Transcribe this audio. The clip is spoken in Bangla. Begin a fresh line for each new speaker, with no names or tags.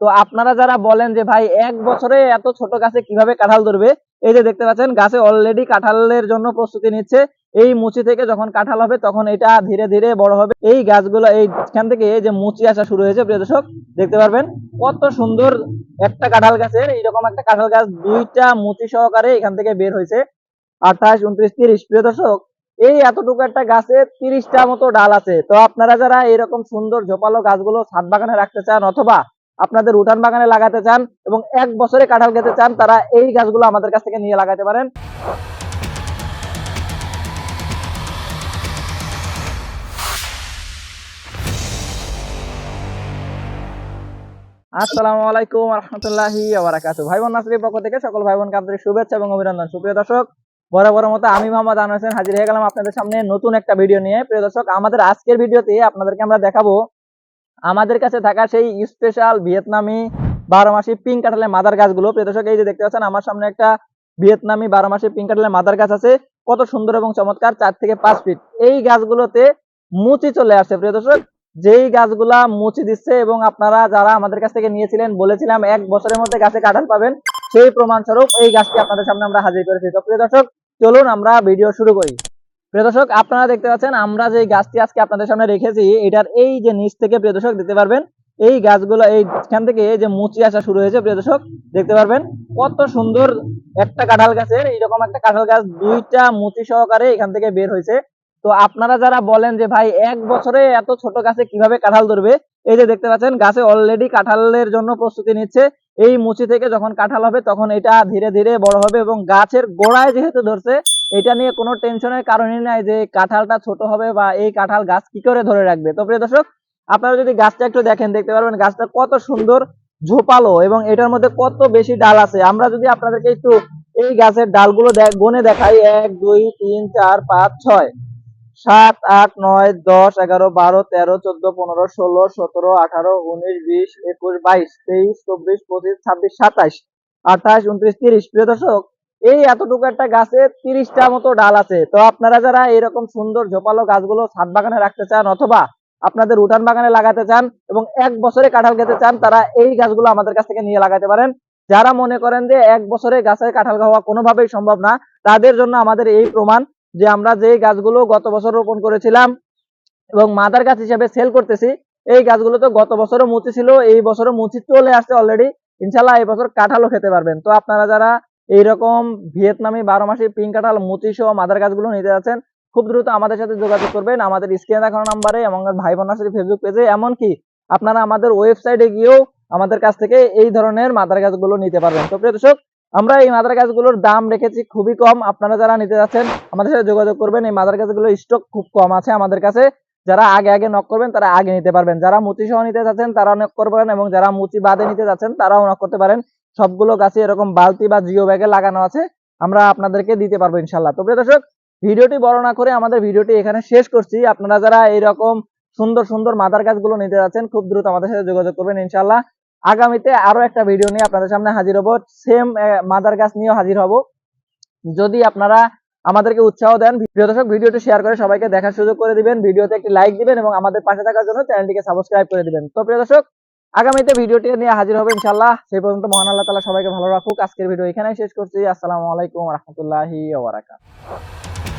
তো আপনারা যারা বলেন যে ভাই এক বছরে এত ছোট গাছে কিভাবে কাঁঠাল ধরবে এই যে দেখতে পাচ্ছেন গাছে অলরেডি কাঁঠালের জন্য প্রস্তুতি নিচ্ছে এই মুচি থেকে যখন কাঁঠাল হবে তখন এটা ধীরে ধীরে বড় হবে এই গাছগুলো এইখান থেকে এই যে মুচি আসা শুরু হয়েছে প্রিয় দর্শক দেখতে পারবেন কত সুন্দর একটা কাঁঠাল গাছের এইরকম একটা কাঁঠাল গাছ দুইটা মুচি সহকারে এখান থেকে বের হয়েছে আঠাশ উনত্রিশ তিরিশ প্রিয় দর্শক এই এতটুকু একটা গাছে তিরিশটা মতো ডাল আছে তো আপনারা যারা এরকম সুন্দর ঝোপালো গাছগুলো ছাদ বাগানে রাখতে চান অথবা আপনাদের উঠান বাগানে লাগাতে চান এবং এক বছরে কাঁঠাল খেতে চান তারা এই গাছগুলো আমাদের কাছ থেকে নিয়ে লাগাতে পারেন আসসালামু আলাইকুম রহমতুল্লাহি ভাই বোন নাসরির পক্ষ থেকে সকল ভাই বোন আন্তরিক শুভেচ্ছা এবং অভিনন্দন সুপ্রিয় দর্শক বরাবর মতো আমি মোহাম্মদ আনোয়ার হাজির হয়ে গেলাম আপনাদের সামনে নতুন একটা ভিডিও নিয়ে প্রিয় দর্শক আমাদের আজকের ভিডিওতে আপনাদেরকে আমরা দেখাবো আমাদের কাছে থাকা সেই স্পেশাল ভিয়েতনামি বারো মাসি পিং কাঁঠালের মাদার গাছগুলো প্রিয়দর্শক এই যে দেখতে পাচ্ছেন আমার সামনে একটা ভিয়েতনামি বারো মাসি পিং কাঁঠালের মাদার গাছ আছে কত সুন্দর এবং চমৎকার চার থেকে পাঁচ ফিট এই গাছগুলোতে মুচি চলে আসছে প্রিয়দর্শক যেই গাছগুলা মুচি দিচ্ছে এবং আপনারা যারা আমাদের কাছ থেকে নিয়েছিলেন বলেছিলাম এক বছরের মধ্যে গাছে কাঁঠাল পাবেন সেই প্রমাণস্বরূপ এই গাছটি আপনাদের সামনে আমরা হাজির করেছি তো প্রিয় দর্শক চলুন আমরা ভিডিও শুরু করি প্রিয় দর্শক আপনারা দেখতে পাচ্ছেন আমরা যে গাছটি আজকে আপনাদের সামনে রেখেছি এটার এই যে নিচ থেকে প্রিয় দর্শক দেখতে পারবেন এই গাছগুলো এইখান থেকে যে মুচি আসা শুরু হয়েছে প্রিয় দর্শক দেখতে পারবেন কত সুন্দর একটা কাঁঠাল গাছের এইরকম একটা কাঁঠাল গাছ দুইটা মুচি সহকারে এখান থেকে বের হয়েছে তো আপনারা যারা বলেন যে ভাই এক বছরে এত ছোট গাছে কিভাবে কাঁঠাল ধরবে এই যে দেখতে পাচ্ছেন গাছে অলরেডি কাঁঠালের জন্য প্রস্তুতি নিচ্ছে এই মুচি থেকে যখন কাঁঠাল হবে তখন এটা ধীরে ধীরে বড় হবে এবং গাছের গোড়ায় যেহেতু ধরছে এটা নিয়ে কোনো টেনশনের কারণই নাই যে কাঁঠালটা ছোট হবে বা এই কাঁঠাল গাছ কি করে ধরে রাখবে তো প্রিয় দর্শক আপনারা যদি গাছটা একটু দেখেন দেখতে পারবেন গাছটা কত সুন্দর ঝোপালো এবং এটার মধ্যে কত বেশি ডাল আছে আমরা যদি আপনাদেরকে একটু এই গাছের ডালগুলো গনে দেখাই এক দুই তিন চার পাঁচ ছয় সাত আট নয় দশ এগারো বারো তেরো চোদ্দ পনেরো ষোলো সতেরো আঠারো উনিশ বিশ একুশ বাইশ তেইশ চব্বিশ পঁচিশ ছাব্বিশ সাতাইশ আঠাশ উনত্রিশ তিরিশ প্রিয় দর্শক এই এতটুকু একটা গাছে তিরিশটা মতো ডাল আছে তো আপনারা যারা এরকম সুন্দর ঝোপালো গাছগুলো ছাদ বাগানে রাখতে চান অথবা আপনাদের উঠান বাগানে লাগাতে চান এবং এক বছরে কাঁঠাল খেতে চান তারা এই গাছগুলো আমাদের কাছ থেকে নিয়ে লাগাতে পারেন যারা মনে করেন যে এক বছরে গাছে কাঁঠাল খাওয়া কোনোভাবেই সম্ভব না তাদের জন্য আমাদের এই প্রমাণ যে আমরা যে গাছগুলো গত বছর রোপণ করেছিলাম এবং মাদার গাছ হিসেবে সেল করতেছি এই গাছগুলো তো গত বছরও মুচি ছিল এই বছরও মুচি চলে আসছে অলরেডি ইনশাল্লাহ এই বছর কাঁঠালও খেতে পারবেন তো আপনারা যারা এইরকম ভিয়েতনামি বারো মাসে পিঙ্ক কাঠাল মুচি সহ মাদার গাছগুলো নিতে যাচ্ছেন খুব দ্রুত আমাদের সাথে যোগাযোগ করবেন আমাদের স্ক্রিনে দেখানো নাম্বারে এবং ভাই বোনার সাথে ফেসবুক পেজে এমনকি আপনারা আমাদের ওয়েবসাইটে গিয়েও আমাদের কাছ থেকে এই ধরনের মাদার গাছগুলো নিতে পারবেন তো প্রিয় দর্শক আমরা এই মাদার গাছগুলোর দাম রেখেছি খুবই কম আপনারা যারা নিতে যাচ্ছেন আমাদের সাথে যোগাযোগ করবেন এই মাদার গাছগুলোর স্টক খুব কম আছে আমাদের কাছে যারা আগে আগে নক করবেন তারা আগে নিতে পারবেন যারা মুচি সহ নিতে যাচ্ছেন তারা নক করবেন এবং যারা মুচি বাদে নিতে যাচ্ছেন তারাও নক করতে পারেন সবগুলো গাছে এরকম বালতি বা জিও ব্যাগে লাগানো আছে আমরা আপনাদেরকে দিতে পারবো ইনশাল্লাহ তো প্রিয় দর্শক ভিডিওটি বড় না করে আমাদের ভিডিওটি এখানে শেষ করছি আপনারা যারা এইরকম সুন্দর সুন্দর মাদার গাছগুলো নিতে যাচ্ছেন খুব দ্রুত আমাদের সাথে যোগাযোগ করবেন ইনশাল্লাহ আগামীতে আরো একটা ভিডিও নিয়ে আপনাদের সামনে হাজির হবো সেম মাদার গাছ নিয়েও হাজির হব যদি আপনারা আমাদেরকে উৎসাহ দেন প্রিয় দর্শক ভিডিওটি শেয়ার করে সবাইকে দেখার সুযোগ করে দিবেন ভিডিওতে একটি লাইক দিবেন এবং আমাদের পাশে থাকার জন্য চ্যানেলটিকে সাবস্ক্রাইব করে দিবেন তো প্রিয় দর্শক আগামীতে ভিডিওটি নিয়ে হাজির হবে ইনশাল্লাহ সেই পর্যন্ত মহান আল্লাহ তালা সবাইকে ভালো রাখুক আজকের ভিডিও এখানেই শেষ করছি আসসালামু আলাইকুম রহমতুল্লাহি ওবরাকাত